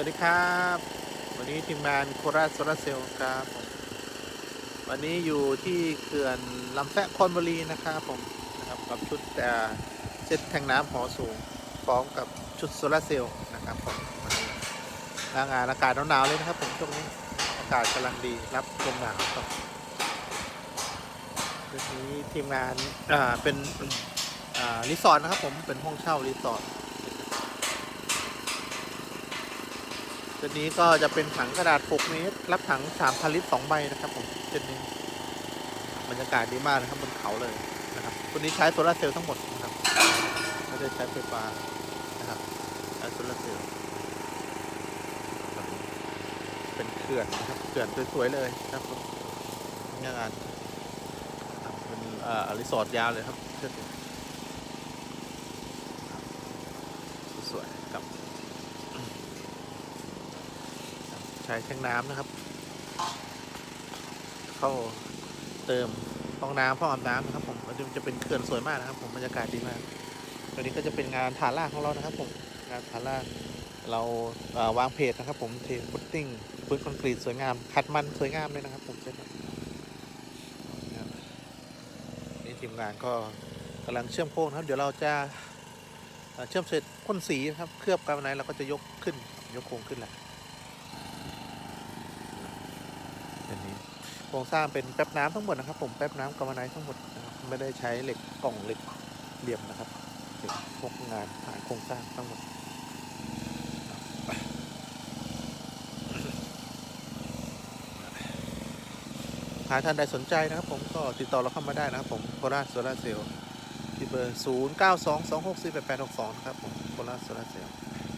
วัสดีครับ วันนี้ทีมงานโคราชโซลาร์เซลล์ครับผมวันนี้อยู่ที่เขื่อนลำแซะคอนบุรีนะครับผมนะครับกับชุดแต่เซตแทงน้ำหอสูงพร้อมกับชุดโซลาร์เซลล์นะครับผมวันนี้หน้างานอากาศหนาวๆเลยนะครับผมช่วงนี้อากาศกำลังดีรับลมหนาวครับวันนี้ทีมงานอ่าเป็นอ่ารีสอร์ทนะครับผมเป็นห้องเช่ารีสอร์ท ตัวนี้ก็จะเป็นถังกระดาษ 6 เมตร รับถัง3,000ลิตร2ใบนะครับผมเช่นนี้บรรยากาศดีมากนะครับบนเขาเลยนะครับตัวนี้ใช้โซลาร์เซลล์ทั้งหมดนะครับไม่ได้ใช้ไฟฟ้านะครับใช้โซลาร์เซลล์เป็นเขื่อนนะครับเขื่อนสวยๆเลยนะครับงานเป็นเอ่อรีสอร์ทยาวเลยครับเช่นนี้สวยๆครับ ใช้แทงน้ำนะครับ เข้าเติมห้องน้ำห้องอาบน้ำนะครับ ผมมันจะเป็นเขื่อนสวยมากนะครับ ผมบรรยากาศดีมากตัวนี้ก็จะเป็นงานฐานล่างของเรานะครับ ผมงานฐานล่างเราเอ่อวางเพจนะครับ ผมเทฟุตติ้งพื้นคอนกรีตสวยงามคัดมันสวยงามเลยนะครับ ผมเช่นนี้นะครับนี่ทีมงานก็กำลังเชื่อมโค้งครับ เดี๋ยวเราจะเชื่อมเสร็จพ่นสีนะครับ เคลือบกันวันไหนเราก็จะยกขึ้นยกโครงขึ้นแหละ แบบนี้ โครงสร้างเป็นแป๊บน้ำทั้งหมดนะครับ ผมแป๊บน้ำกำมะไนทั้งหมดนะครับไม่ได้ใช้เหล็กกล่องเหล็กเหลี่ยมนะครับเหล็กพวกงานฐานโครงสร้างทั้งหมดหากท่านใดสนใจนะครับ ผมก็ติดต่อเราเข้ามาได้นะครับผมโคราชโซลาเซลล์ที่เบอร์ 0 9 2 2 6 4 8 8 6 2 นะครับผมโคราชโซลาเซลล์